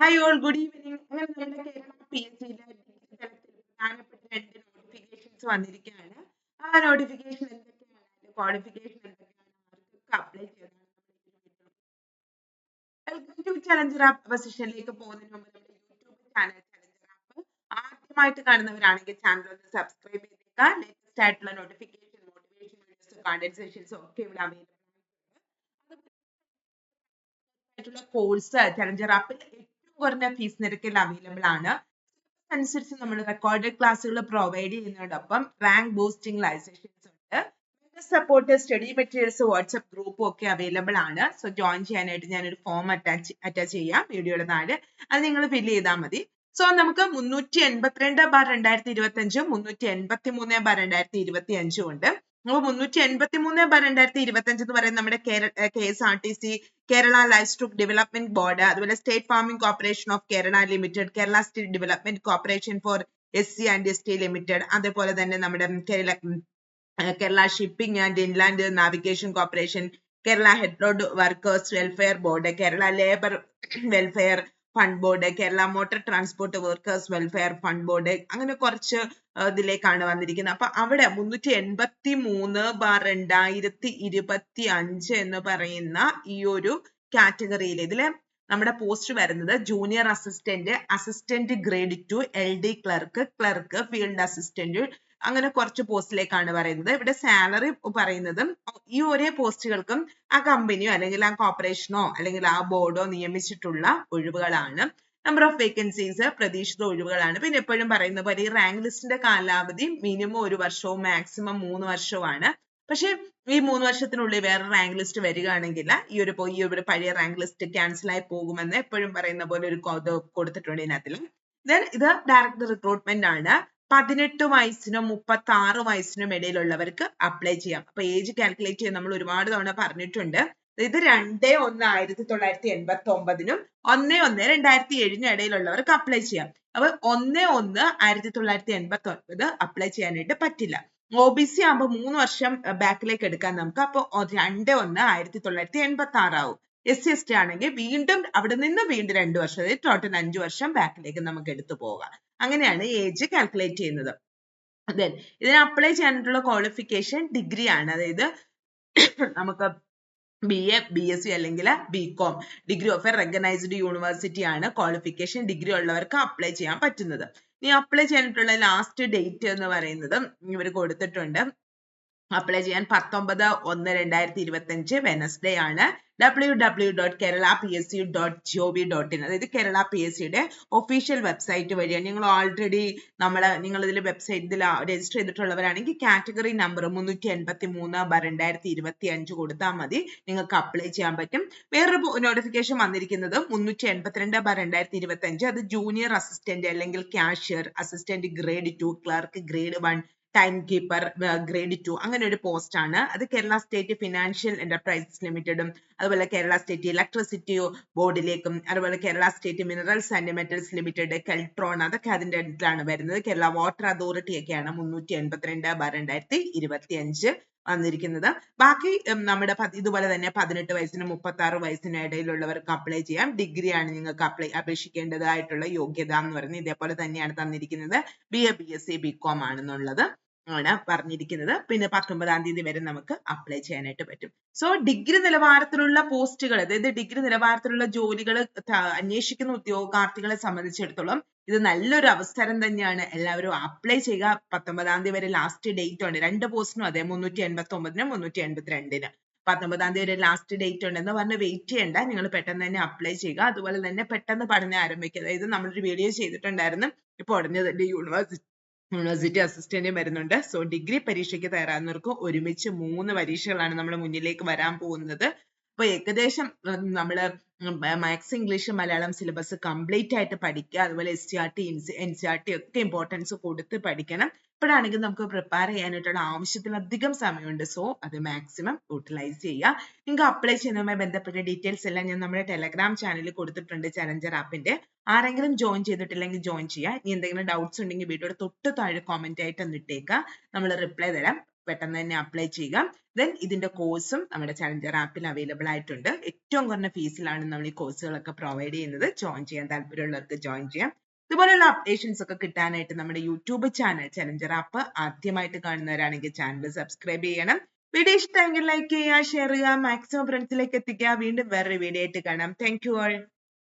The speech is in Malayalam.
ഹായ് ഓൾ ഗുഡ് ഈവനിങ് അങ്ങനെ നമ്മുടെ കേരള പി എസ് സിയിലെ പ്രധാനപ്പെട്ട രണ്ട് നോട്ടിഫിക്കേഷൻസ് വന്നിരിക്കുകയാണ്. ആ നോട്ടിഫിക്കേഷൻ എന്തൊക്കെയാണ്? ക്വാളിഫിക്കേഷൻ എന്തൊക്കെയാണ്? ആർക്കൊക്കെ അപ്ലൈ ചെയ്തതാണ് വെൽക്കം ടു ചലഞ്ചർ ആപ്പ് പൊസിഷനിലേക്ക് പോകുന്നതിന് മുമ്പ് നമ്മുടെ യൂട്യൂബ് ചാനൽ ചലഞ്ചർ ആപ്പ് ആദ്യമായിട്ട് കാണുന്നവരാണെങ്കിൽ ചാനൽ ഒന്ന് സബ്സ്ക്രൈബ് ചെയ്തേക്കുക ലേറ്റസ്റ്റ് ആയിട്ടുള്ള notification motivation videos content sessions ഒക്കെ ഇവിടെ അവൈലബിൾ ആയിട്ടുള്ള കോഴ്സ് ചലഞ്ചർ ആപ്പിൽ കുറഞ്ഞ ഫീസ് നിരക്കിൽ അവൈലബിൾ ആണ്. അനുസരിച്ച് നമ്മൾ റെക്കോർഡഡ് ക്ലാസ്സുകൾ പ്രൊവൈഡ് ചെയ്യുന്നതോടൊപ്പം റാങ്ക് ബൂസ്റ്റിംഗ് ലൈസൻസ് ഉണ്ട്. സപ്പോർട്ട് സ്റ്റഡി മെറ്റീരിയൽസ് വാട്സ്ആപ്പ് ഗ്രൂപ്പും ഒക്കെ അവൈലബിൾ ആണ്. സോ ജോയിൻ ചെയ്യാനായിട്ട് ഞാനൊരു ഫോം അറ്റാച്ച് അറ്റാച്ച് ചെയ്യാം വീഡിയോയുടെ താഴെ. അത് നിങ്ങൾ ഫില്ല് ചെയ്താൽ മതി. സോ നമുക്ക് മുന്നൂറ്റി എൺപത്തിരണ്ട് ബാർ രണ്ടായിരത്തി ഇരുപത്തി അഞ്ചും മുന്നൂറ്റി എൺപത്തി മൂന്ന് ബാർ രണ്ടായിരത്തി ഇരുപത്തി അഞ്ചും ഉണ്ട്. അപ്പോൾ മുന്നൂറ്റി എൺപത്തി മൂന്ന് ബൈ രണ്ടായിരത്തി ഇരുപത്തി അഞ്ച് എന്ന് പറയുന്നത് നമ്മുടെ K S R T C Kerala livestock development board അതുപോലെ state farming corporation of Kerala limited Kerala state development corporation for S C and S T limited അതേപോലെ തന്നെ നമ്മുടെ Kerala Kerala shipping and inland navigation corporation Kerala head load workers welfare board Kerala labour welfare fund board Kerala motor transport workers welfare fund board അങ്ങനെ കുറച്ച് ഇതിലേക്കാണ് വന്നിരിക്കുന്നത്. അപ്പൊ അവിടെ മുന്നൂറ്റി എൺപത്തി മൂന്ന് ബാർ രണ്ടായിരത്തി ഇരുപത്തി അഞ്ച് എന്ന് പറയുന്ന ഈ ഒരു കാറ്റഗറിയിൽ ഇതിൽ നമ്മുടെ പോസ്റ്റ് വരുന്നത് junior assistant assistant grade two L D clerk clerk field assistant അങ്ങനെ കുറച്ച് പോസ്റ്റിലേക്കാണ് പറയുന്നത്. ഇവിടെ സാലറി പറയുന്നത് ഈ ഒരേ പോസ്റ്റുകൾക്കും ആ കമ്പനിയോ അല്ലെങ്കിൽ ആ കോർപ്പറേഷനോ അല്ലെങ്കിൽ ആ ബോർഡോ നിയമിച്ചിട്ടുള്ള ഒഴിവുകളാണ്. നമ്പർ ഓഫ് വേക്കൻസീസ് പ്രതീക്ഷിത ഒഴിവുകളാണ്. പിന്നെ എപ്പോഴും പറയുന്ന പോലെ ഈ റാങ്ക് ലിസ്റ്റിന്റെ കാലാവധി മിനിമം ഒരു വർഷവും മാക്സിമം മൂന്ന് വർഷവുമാണ്. പക്ഷേ ഈ മൂന്ന് വർഷത്തിനുള്ളിൽ വേറെ റാങ്ക് ലിസ്റ്റ് വരികയാണെങ്കിൽ ഈ ഒരു ഈ ഒരു പഴയ റാങ്ക് ലിസ്റ്റ് ക്യാൻസൽ ആയി പോകുമെന്ന് എപ്പോഴും പറയുന്ന പോലെ ഒരു കൊടുത്തിട്ടുണ്ട് ഇതിനകത്തിൽ ദെൻ ഇത് ഡയറക്ടർ റിക്രൂട്ട്മെന്റ് ആണ്. പതിനെട്ട് വയസ്സിനും മുപ്പത്തി ആറ് വയസ്സിനും ഇടയിലുള്ളവർക്ക് അപ്ലൈ ചെയ്യാം. അപ്പൊ ഏജ് കാൽക്കുലേറ്റ് ചെയ്യാൻ നമ്മൾ ഒരുപാട് തവണ പറഞ്ഞിട്ടുണ്ട്. ഇത് രണ്ട് ഒന്ന് ആയിരത്തി തൊള്ളായിരത്തി എൺപത്തി ഒമ്പതിനും ഒന്ന് ഒന്ന് രണ്ടായിരത്തി ഏഴിനും ഇടയിലുള്ളവർക്ക് അപ്ലൈ ചെയ്യാം. അപ്പൊ ഒന്ന് ഒന്ന് ആയിരത്തി തൊള്ളായിരത്തി എൺപത്തി ഒൻപത് അപ്ലൈ ചെയ്യാനായിട്ട് പറ്റില്ല. ഒ ബി സി ആകുമ്പോൾ മൂന്ന് വർഷം ബാക്കിലേക്ക് എടുക്കാൻ നമുക്ക് അപ്പൊ രണ്ട് ഒന്ന് ആയിരത്തി തൊള്ളായിരത്തി എൺപത്തി ആറാവും എസ് സി എസ് ടി ആണെങ്കിൽ വീണ്ടും അവിടെ നിന്ന് വീണ്ടും രണ്ട് വർഷം ടോട്ടൽ അഞ്ച് വർഷം ബാക്കിലേക്ക് നമുക്ക് എടുത്തു പോകാം. അങ്ങനെയാണ് ഏജ് കാൽക്കുലേറ്റ് ചെയ്യുന്നത്. ദെൻ ഇതിന് അപ്ലൈ ചെയ്യാനായിട്ടുള്ള ക്വാളിഫിക്കേഷൻ ഡിഗ്രി ആണ്. അതായത് നമുക്ക് B A B S C അല്ലെങ്കിൽ B com degree of a recognised university ആണ് ക്വാളിഫിക്കേഷൻ ഡിഗ്രി ഉള്ളവർക്ക് അപ്ലൈ ചെയ്യാൻ പറ്റുന്നത്. ഇനി അപ്ലൈ ചെയ്യാനായിട്ടുള്ള ലാസ്റ്റ് ഡേറ്റ് എന്ന് പറയുന്നത് ഇവർ കൊടുത്തിട്ടുണ്ട്. അപ്ലൈ ചെയ്യാൻ പത്തൊമ്പത് ഒന്ന് രണ്ടായിരത്തി ഇരുപത്തി അഞ്ച് വെനസ്ഡേ ആണ്. W W dot Kerala P S C dot G O dot in അതായത് കേരള പി എസ് സിയുടെ ഒഫീഷ്യൽ വെബ്സൈറ്റ് വഴിയാണ്. നിങ്ങൾ ഓൾറെഡി നമ്മൾ നിങ്ങൾ ഇതിൽ വെബ്സൈറ്റ് ഇതിൽ രജിസ്റ്റർ ചെയ്തിട്ടുള്ളവരാണെങ്കിൽ കാറ്റഗറി നമ്പർ മുന്നൂറ്റി എൺപത്തി മൂന്ന് ബ രണ്ടായിരത്തി ഇരുപത്തി അഞ്ച് കൊടുത്താൽ മതി. നിങ്ങൾക്ക് അപ്ലൈ ചെയ്യാൻ പറ്റും. വേറൊരു നോട്ടിഫിക്കേഷൻ വന്നിരിക്കുന്നത് മുന്നൂറ്റി എൺപത്തിരണ്ട് ബർ രണ്ടായിരത്തി ഇരുപത്തി അഞ്ച് അത് ജൂനിയർ അസിസ്റ്റന്റ് അല്ലെങ്കിൽ cashier assistant grade two clerk grade one time keeper grade two അങ്ങനെ ഒരു പോസ്റ്റ് ആണ്. അത് കേരള സ്റ്റേറ്റ് ഫിനാൻഷ്യൽ എന്റർപ്രൈസസ് ലിമിറ്റഡും അതുപോലെ കേരള സ്റ്റേറ്റ് ഇലക്ട്രിസിറ്റി ബോർഡിലേക്കും അതുപോലെ Kerala state minerals and metals limited Keltron അതൊക്കെ അതിന്റെ ഇതിലാണ് വരുന്നത്. കേരള വാട്ടർ അതോറിറ്റി ഒക്കെയാണ് മുന്നൂറ്റി എൺപത്തിരണ്ട് ബാർ രണ്ടായിരത്തി ഇരുപത്തി അഞ്ച് വന്നിരിക്കുന്നത്. ബാക്കി നമ്മുടെ ഇതുപോലെ തന്നെ പതിനെട്ട് വയസ്സിനും മുപ്പത്തി ആറ് വയസ്സിനും ഇടയിലുള്ളവർക്ക് അപ്ലൈ ചെയ്യാം. ഡിഗ്രി ആണ് നിങ്ങൾക്ക് അപ്ലൈ അപേക്ഷിക്കേണ്ടതായിട്ടുള്ള യോഗ്യത എന്ന് പറയുന്നത് ഇതേപോലെ തന്നെയാണ് തന്നിരിക്കുന്നത്. B A B S C B com ആണെന്നുള്ളത്. ആണ് പറഞ്ഞിരിക്കുന്നത്. പിന്നെ പത്തൊമ്പതാം തീയതി വരെ നമുക്ക് അപ്ലൈ ചെയ്യാനായിട്ട് പറ്റും. സോ ഡിഗ്രി നിലവാരത്തിലുള്ള പോസ്റ്റുകൾ അതായത് ഡിഗ്രി നിലവാരത്തിലുള്ള ജോലികൾ അന്വേഷിക്കുന്ന ഉദ്യോഗാർത്ഥികളെ സംബന്ധിച്ചിടത്തോളം ഇത് നല്ലൊരു അവസരം തന്നെയാണ്. എല്ലാവരും അപ്ലൈ ചെയ്യുക. പത്തൊമ്പതാം തീയതി വരെ ലാസ്റ്റ് ഡേറ്റ് ഉണ്ട്. രണ്ട് പോസ്റ്റിനും അതെ മുന്നൂറ്റി എൺപത്തി ഒമ്പതിനും മുന്നൂറ്റി എൺപത്തി രണ്ടിന് പത്തൊമ്പതാം തീയതി വരെ ലാസ്റ്റ് ഡേറ്റ് ഉണ്ടെന്ന് പറഞ്ഞ് വെയിറ്റ് ചെയ്യണ്ട. നിങ്ങൾ പെട്ടെന്ന് തന്നെ അപ്ലൈ ചെയ്യുക. അതുപോലെ തന്നെ പെട്ടെന്ന് പഠനം ആരംഭിക്കുക. അതായത് നമ്മളൊരു വീഡിയോ ചെയ്തിട്ടുണ്ടായിരുന്നു. ഇപ്പൊ ഉടനെ തന്നെ യൂണിവേഴ്സിറ്റി യൂണിവേഴ്സിറ്റി അസിസ്റ്റന്റ് വരുന്നുണ്ട്. സോ ഡിഗ്രി പരീക്ഷയ്ക്ക് തയ്യാറാകുന്നവർക്ക് ഒരുമിച്ച് മൂന്ന് പരീക്ഷകളാണ് നമ്മുടെ മുന്നിലേക്ക് വരാൻ പോകുന്നത്. അപ്പൊ ഏകദേശം നമ്മൾ maths English Malayalam syllabus complete ആയിട്ട് പഠിക്കുക അതുപോലെ S T R T N C R T ഒക്കെ ഇമ്പോർട്ടൻസ് കൊടുത്ത് പഠിക്കണം. ഇപ്പോഴാണെങ്കിൽ നമുക്ക് പ്രിപ്പയർ ചെയ്യാനായിട്ടുള്ള ആവശ്യത്തിലധികം സമയമുണ്ട്. സോ അത് മാക്സിമം യൂട്ടിലൈസ് ചെയ്യുക. നിങ്ങൾക്ക് അപ്ലൈ ചെയ്യുന്നതുമായി ബന്ധപ്പെട്ട ഡീറ്റെയിൽസ് എല്ലാം ഞാൻ നമ്മുടെ ടെലഗ്രാം ചാനലിൽ കൊടുത്തിട്ടുണ്ട് ചലഞ്ചർ ആപ്പിന്റെ ആരെങ്കിലും ജോയിൻ ചെയ്തിട്ടില്ലെങ്കിൽ ജോയിൻ ചെയ്യുക. ഇനി എന്തെങ്കിലും ഡൗട്ട്സ് ഉണ്ടെങ്കിൽ വീഡിയോയുടെ തൊട്ട് താഴെ കോമന്റ് ആയിട്ട് ഒന്ന് ഇട്ടേക്കുക. നമ്മൾ റിപ്ലൈ തരാം. പെട്ടെന്ന് തന്നെ അപ്ലൈ ചെയ്യുക. ദെൻ ഇതിന്റെ കോഴ്സും നമ്മുടെ ചലഞ്ചർ ആപ്പിൽ അവൈലബിൾ ആയിട്ടുണ്ട്. ഏറ്റവും കുറഞ്ഞ ഫീസിലാണ് നമ്മൾ ഈ കോഴ്സുകളൊക്കെ പ്രൊവൈഡ് ചെയ്യുന്നത്. ജോയിൻ ചെയ്യാൻ താല്പര്യമുള്ളവർക്ക് ജോയിൻ ചെയ്യാം. ഇതുപോലെയുള്ള അപ്ഡേഷൻസ് ഒക്കെ കിട്ടാനായിട്ട് നമ്മുടെ യൂട്യൂബ് ചാനൽ ചലഞ്ചർ ആപ്പ് ആദ്യമായിട്ട് കാണുന്നവരാണെങ്കിൽ ചാനൽ സബ്സ്ക്രൈബ് ചെയ്യണം. വീഡിയോ ഇഷ്ടമെങ്കിൽ ലൈക്ക് ചെയ്യുക ഷെയർ ചെയ്യുക മാക്സിമം ഫ്രണ്ട്സിലേക്ക് എത്തിക്കുക. വീണ്ടും വേറൊരു വീഡിയോ ആയിട്ട് കാണാം. Thank you all